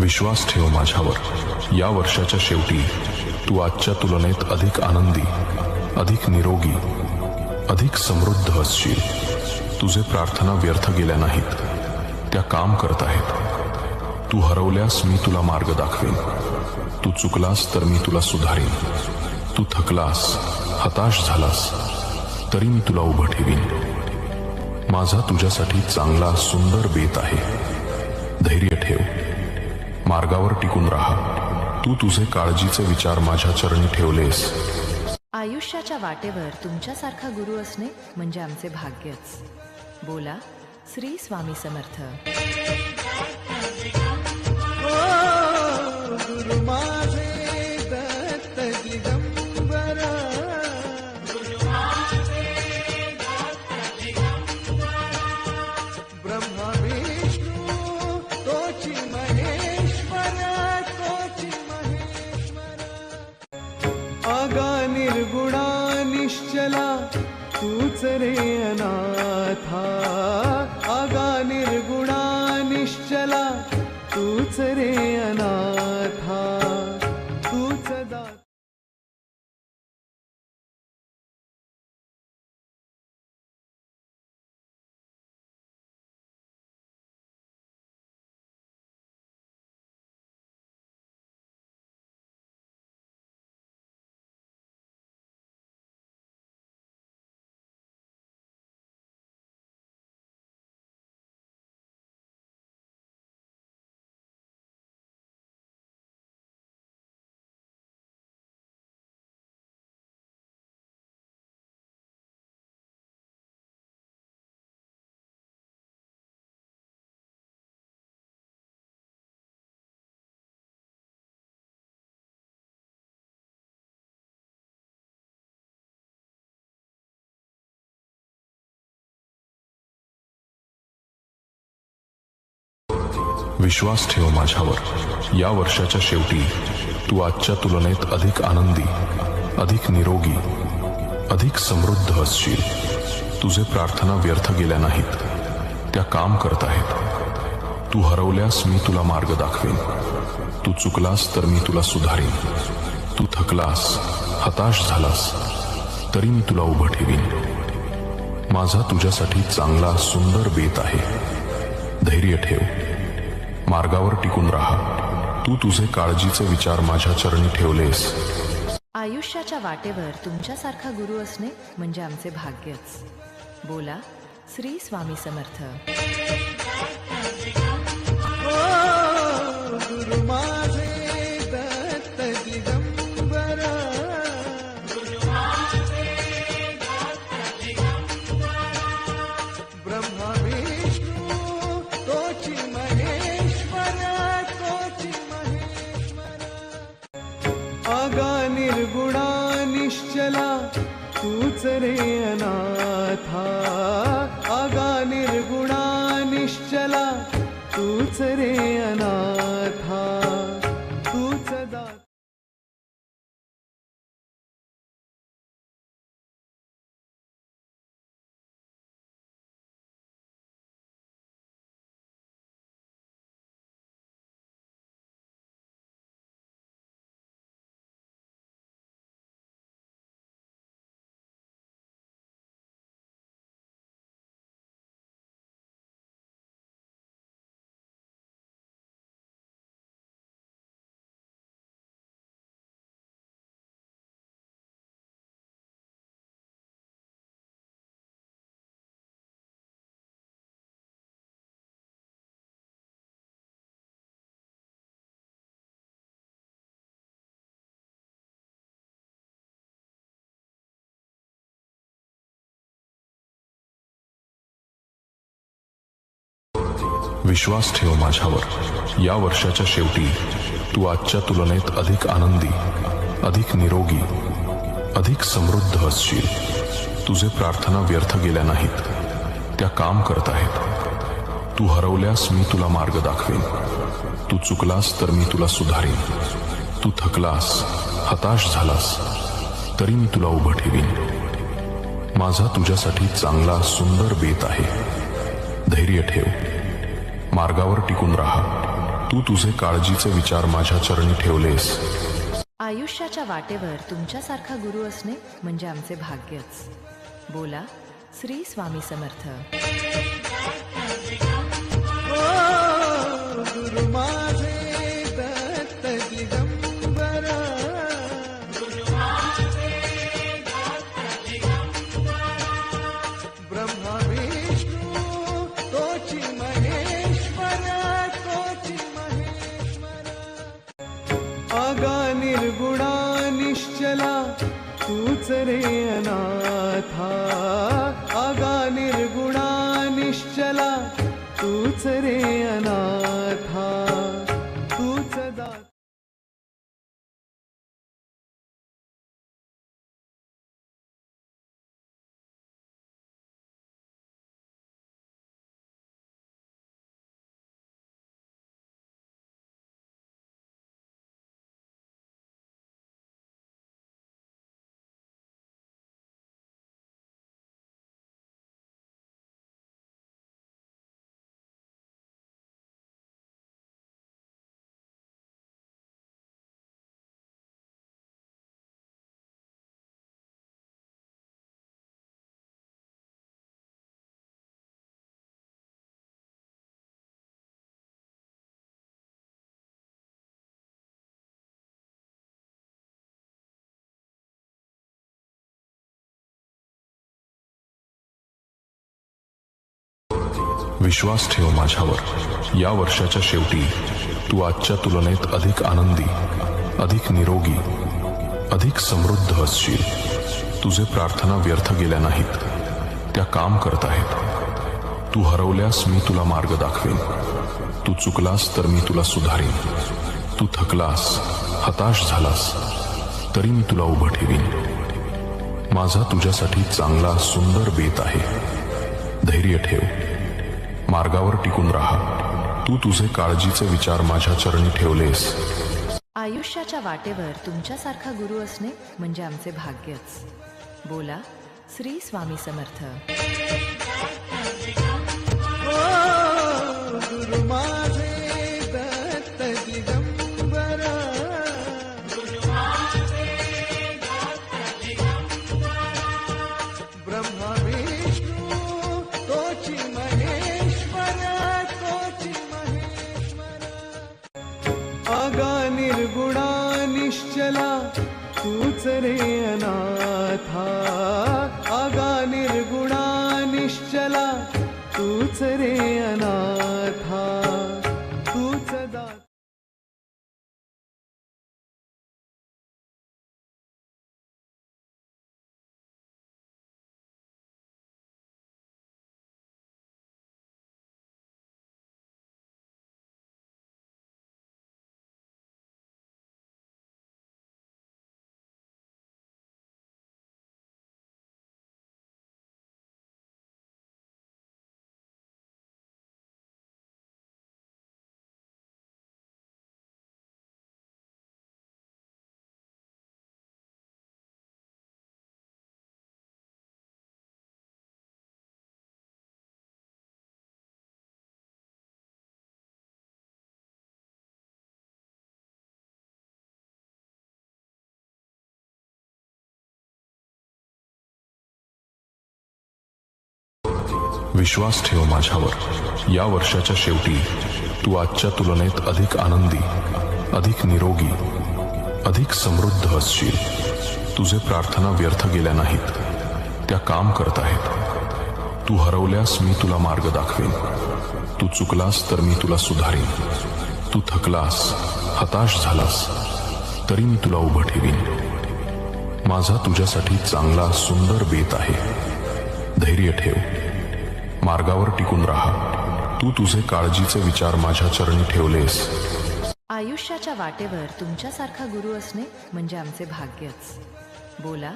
विश्वास ठेव माझ्यावर. या वर्षाच्या शेवटी तू आजच्या तुलनेत अधिक आनंदी अधिक निरोगी अधिक समृद्ध असशील. तुझे प्रार्थना व्यर्थ गेल्या नाहीत. त्या काम करत आहेत. तू हरवल्यास मी तुला मार्ग दाखवेन. तू चुकलास तर मी तुला सुधारेन. तू थकलास हताश झालास तरी मी तुला उभं ठेवीन. माझा तुझ्यासाठी चांगला सुंदर बेत आहे. धैर्य ठेव. मार्गावर टिकून राहा. तू तुझे काळजीचे विचार माझ्या चरणी ठेवलेस. आयुष्याच्या वाटेवर तुमच्यासारखा गुरु असणे म्हणजे आमचे भाग्यच. बोला श्री स्वामी समर्थ. रे अनाथा। विश्वास ठेव माझ्यावर. या वर्षाच्या शेवटी तू आजच्या तुलनेत अधिक आनंदी अधिक निरोगी अधिक समृद्ध असशील. तुझे प्रार्थना व्यर्थ गेल्या नाहीत. त्या काम करत आहेत. तू हरवल्यास मी तुला मार्ग दाखवेन. तू चुकलास तर मी तुला सुधारेन. तू थकलास हताश झालास तरी मी तुला उभं ठेवीन. माझा तुझ्यासाठी चांगला सुंदर बेत आहे. धैर्य ठेव. मार्गावर टिकून राहा. तू तुझे काळजीचे विचार माझ्या चरणी ठेवलेस. आयुष्याच्या वाटेवर तुमच्यासारखा गुरु असणे म्हणजे आमचे भाग्यच. बोला श्री स्वामी समर्थ. विश्वास ठेव माझ्यावर. या वर्षाच्या शेवटी तू आजच्या तुलनेत अधिक आनंदी अधिक निरोगी अधिक समृद्ध असशील. तुझे प्रार्थना व्यर्थ गेल्या नाहीत. त्या काम करत आहेत. तू हरवल्यास मी तुला मार्ग दाखवेन. तू चुकलास तर मी तुला सुधारेन. तू थकलास हताश झालास तरी मी तुला उभं ठेवीन. माझा तुझ्यासाठी चांगला सुंदर बेत आहे. धैर्य ठेव. मार्गावर टिकून राहा. तू तुझे काळजीचे विचार माझ्या चरणी ठेवलेस. आयुष्याच्या वाटेवर तुमच्यासारखा गुरु असणे म्हणजे आमचे भाग्यच. बोला श्री स्वामी समर्थ. ओ गुरु माझे दत्त दिगंबर ब्रह्मा रे अनाथा आगा निर्गुणा निश्चला तूच रे अनाथा विश्वास ठेव माझ्यावर. या वर्षाच्या शेवटी तू आजच्या तुलनेत अधिक आनंदी अधिक निरोगी अधिक समृद्ध असशील. तुझे प्रार्थना व्यर्थ गेल्या नाहीत. त्या काम करत आहेत. तू हरवल्यास मी तुला मार्ग दाखवेन. तू चुकलास तर मी तुला सुधारेन. तू थकलास हताश झालास तरी मी तुला उभं ठेवीन. माझा तुझ्यासाठी चांगला सुंदर बेत आहे. धैर्य ठेव. मार्गावर टिकून राहा. तू तुझे काळजीचे विचार माझ्या चरणी ठेवलेस. आयुष्याच्या वाटेवर तुमच्यासारखा गुरु असणे म्हणजे आमचे भाग्यच. बोला श्री स्वामी समर्थ. विश्वास ठेव माझ्यावर. या वर्षाच्या शेवटी तू आजच्या तुलनेत अधिक आनंदी अधिक निरोगी अधिक समृद्ध असशील. तुझे प्रार्थना व्यर्थ गेल्या नाहीत. त्या काम करत आहेत. तू हरवल्यास मी तुला मार्ग दाखवेन. तू चुकलास तर मी तुला सुधारेन. तू थकलास हताश झालास तरी मी तुला उभं ठेवीन. माझा तुझ्यासाठी चांगला सुंदर बेत आहे. धैर्य ठेव. मार्गावर टिकून राहा. तू तुझे काळजीचे विचार माझ्या चरणी ठेवलेस. आयुष्याच्या वाटेवर तुमच्यासारखा गुरु असणे म्हणजे आमचे भाग्यच. बोला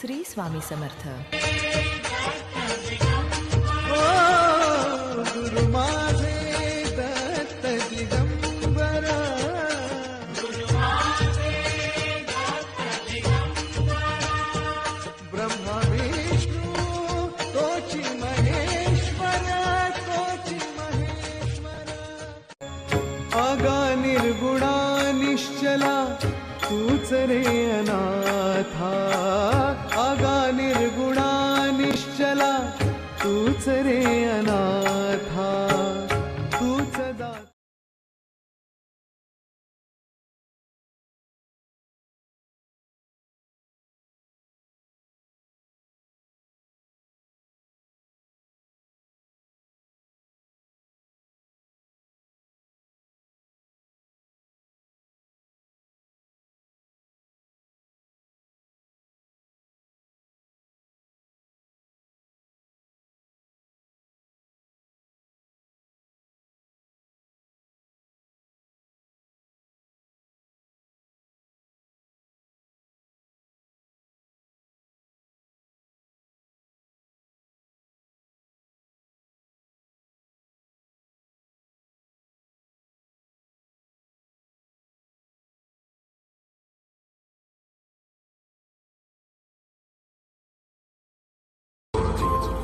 श्री स्वामी समर्थ. रे अनाथा।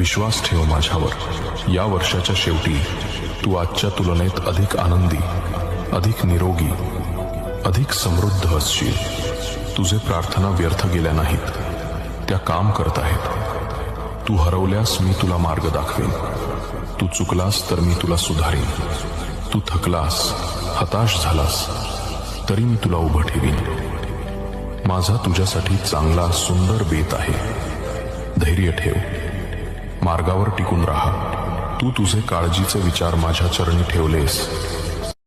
विश्वास ठेव माझ्यावर. या वर्षाच्या शेवटी तू आजच्या तुलनेत अधिक आनंदी अधिक निरोगी अधिक समृद्ध असशील. तुझे प्रार्थना व्यर्थ गेल्या नाहीत. त्या काम करत आहेत. तू हरवल्यास मी तुला मार्ग दाखवेन. तू चुकलास तर मी तुला सुधारेन. तू थकलास हताश झालास तरी मी तुला उभं ठेवीन. माझा तुझ्यासाठी चांगला सुंदर बेत आहे. धैर्य ठेव. मार्गावर टिकून राहा. तू तुझे काळजीचे विचार माझ्या चरणी ठेवलेस.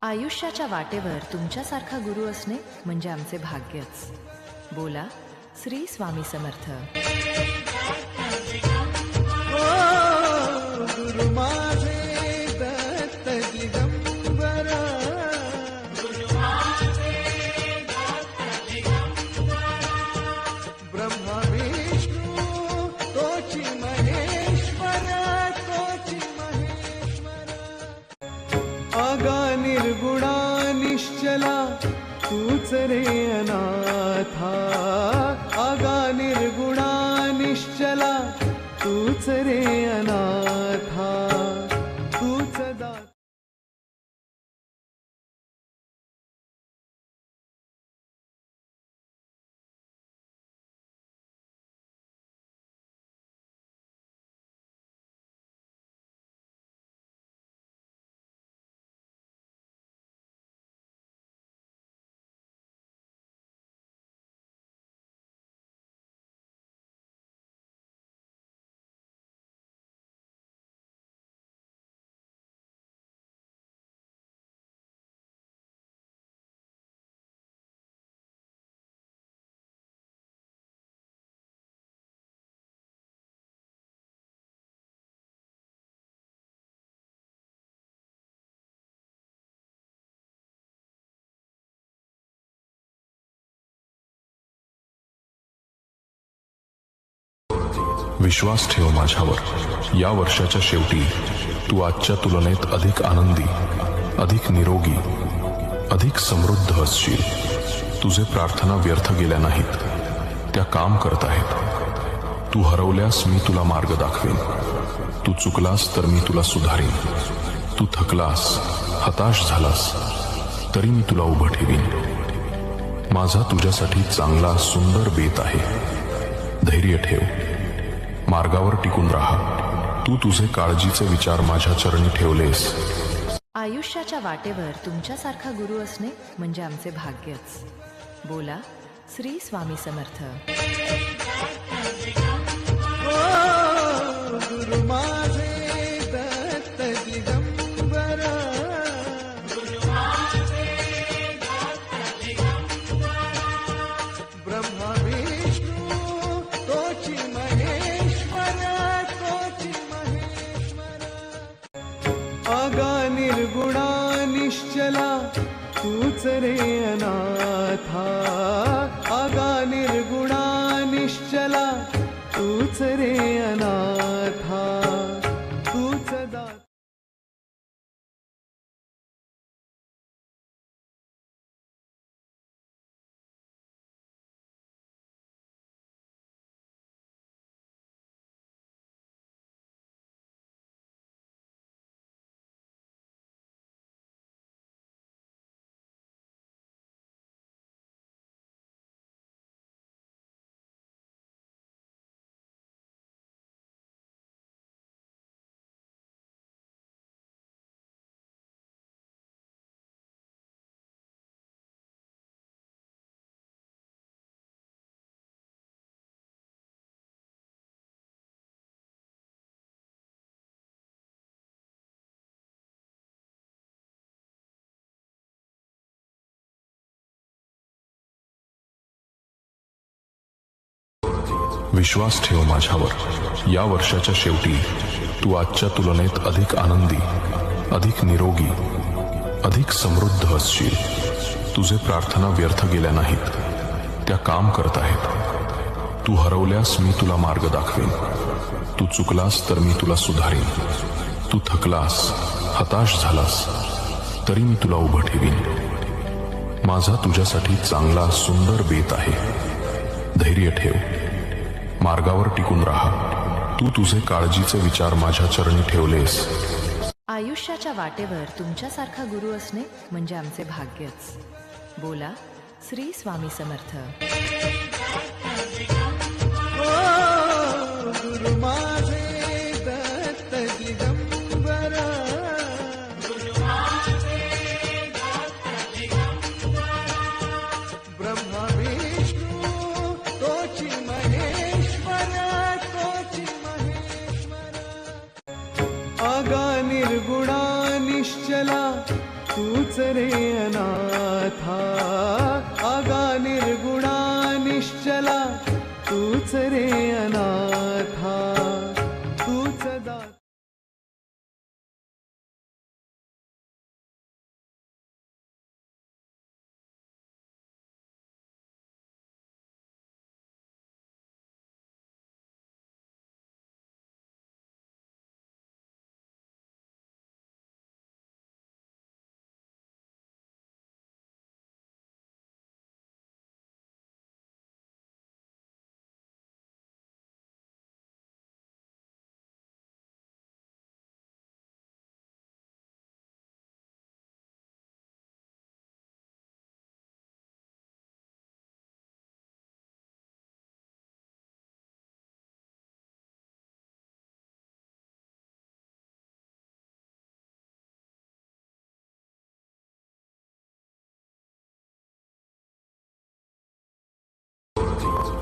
आयुष्याच्या वाटेवर तुमच्यासारखा गुरु असणे म्हणजे आमचे भाग्यच. बोला श्री स्वामी समर्थ. तूच रे अनाथा विश्वास ठेव माझ्यावर. या वर्षाच्या शेवटी तू आजच्या तुलनेत अधिक आनंदी अधिक निरोगी अधिक समृद्ध असशील. तुझे प्रार्थना व्यर्थ गेल्या नाहीत. त्या काम करत आहेत. तू हरवल्यास मी तुला मार्ग दाखवेन. तू चुकलास तर मी तुला सुधारेन. तू थकलास हताश झालास तरी मी तुला उभं ठेवीन. माझा तुझ्यासाठी चांगला सुंदर बेत आहे. धैर्य ठेव. मार्गावर टिकून राहा. तू तुझे काळजीचे विचार माझ्या चरणी ठेवलेस. आयुष्याच्या वाटेवर तुमच्यासारखा गुरु असणे म्हणजे आमचे भाग्यच. बोला श्री स्वामी समर्थ. आगा निर्गुणा निश्चला तूच रे अनाथा. आगा निर्गुणा निश्चला तूच रे विश्वास ठेव माझ्यावर. या वर्षाच्या शेवटी तू आजच्या तुलनेत अधिक आनंदी अधिक निरोगी अधिक समृद्ध असशील. तुझे प्रार्थना व्यर्थ गेल्या नाहीत. त्या काम करत आहेत. तू हरवल्यास मी तुला मार्ग दाखवेन. तू चुकलास तर मी तुला सुधारेन. तू थकलास हताश झालास तरी मी तुला उभं ठेवीन. माझा तुझ्यासाठी चांगला सुंदर बेत आहे. धैर्य ठेव. मार्गावर टिकून राहा. तू तुझे काळजीचे विचार माझ्या चरणी ठेवलेस. आयुष्याच्या वाटेवर तुमच्यासारखा गुरु असणे म्हणजे आमचे भाग्यच. बोला श्री स्वामी समर्थ. आगा निर्गुणा निश्चला तूच रे अनाथा.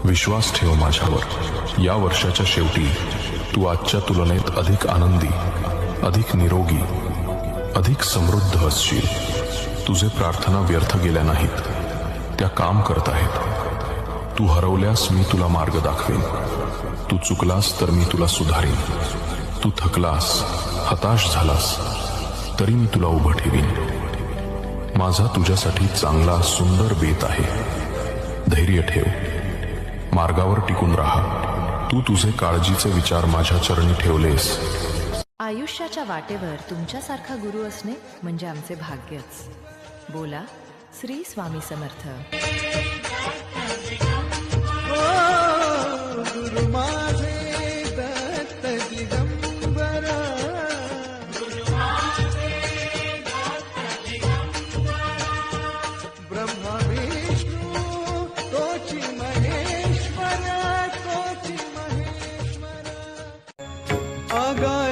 विश्वास ठेव माझ्यावर. या वर्षाच्या शेवटी तू आजच्या तुलनेत अधिक आनंदी अधिक निरोगी अधिक समृद्ध असशील. तुझे प्रार्थना व्यर्थ गेल्या नाहीत. त्या काम करत आहेत. तू हरवल्यास मी तुला मार्ग दाखवेन. तू चुकलास तर मी तुला सुधारेन. तू थकलास हताश झालास तरी मी तुला उभं ठेवीन. माझा तुझ्यासाठी चांगला सुंदर बेत आहे. धैर्य ठेव. मार्गावर टिकून राहा. तू तुझे काळजीचे विचार माझ्या चरणी ठेवलेस. आयुष्याच्या वाटेवर तुमच्यासारखा गुरु असणे म्हणजे आमचे भाग्यच. बोला श्री स्वामी समर्थ.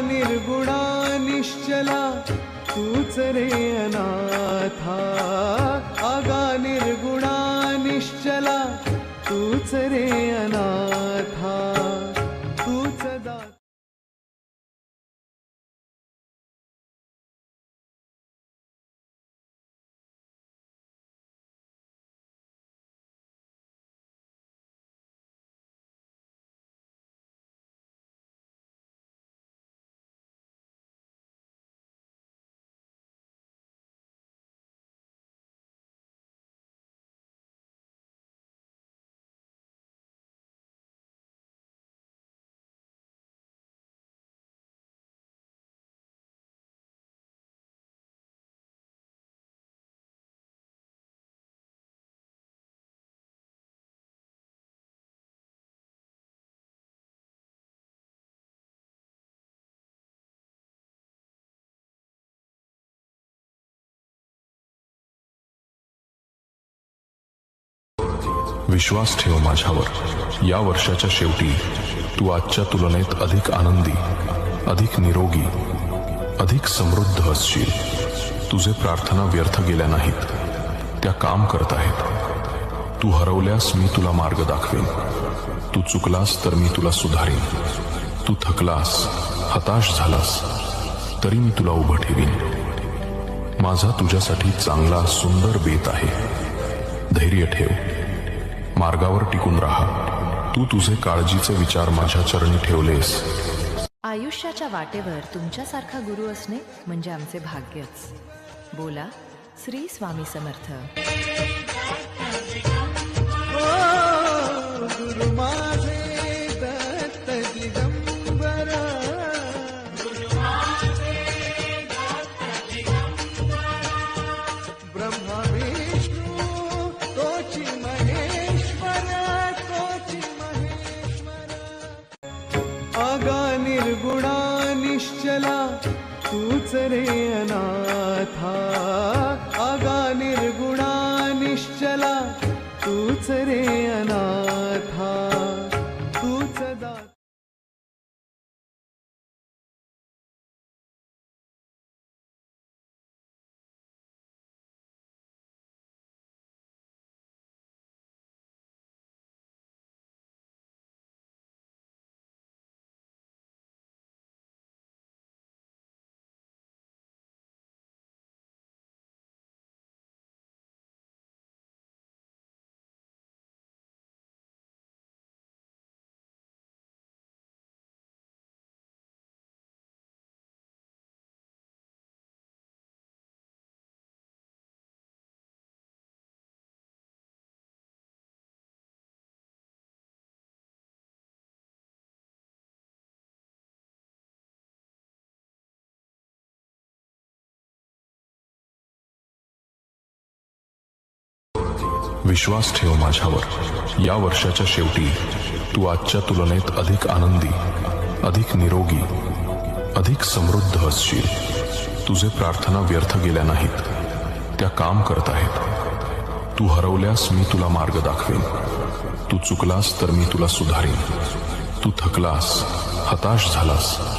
निर्गुणा निश्चला तूच रे अनाथा. विश्वास ठेव माझ्यावर. या वर्षाच्या शेवटी तू आजच्या तुलनेत अधिक आनंदी अधिक निरोगी अधिक समृद्ध असशील. तुझे प्रार्थना व्यर्थ गेल्या नाहीत. त्या काम करत आहेत. तू हरवल्यास मी तुला मार्ग दाखवेन. तू चुकलास तर मी तुला सुधारेन. तू थकलास हताश झालास तरी मी तुला उभं ठेवीन. माझा तुझ्यासाठी चांगला सुंदर बेत आहे. धैर्य ठेव. मार्गावर टिकून राहा. तू तुझे काळजीचे विचार माझ्या चरणी ठेवलेस. आयुष्याच्या वाटेवर तुमच्यासारखा गुरु असणे म्हणजे आमचे भाग्यच. बोला श्री स्वामी समर्थ. चला तूच रे अनाथा. आगा निर्गुणा निश्चला तूच रे अनाथा. विश्वास ठेव माझ्यावर. या वर्षाच्या शेवटी तू आजच्या तुलनेत अधिक आनंदी अधिक निरोगी अधिक समृद्ध असशील. तुझे प्रार्थना व्यर्थ गेल्या नाहीत. त्या काम करत आहेत. तू हरवल्यास मी तुला मार्ग दाखवेन. तू चुकलास तर मी तुला सुधारेन. तू थकलास हताश झालास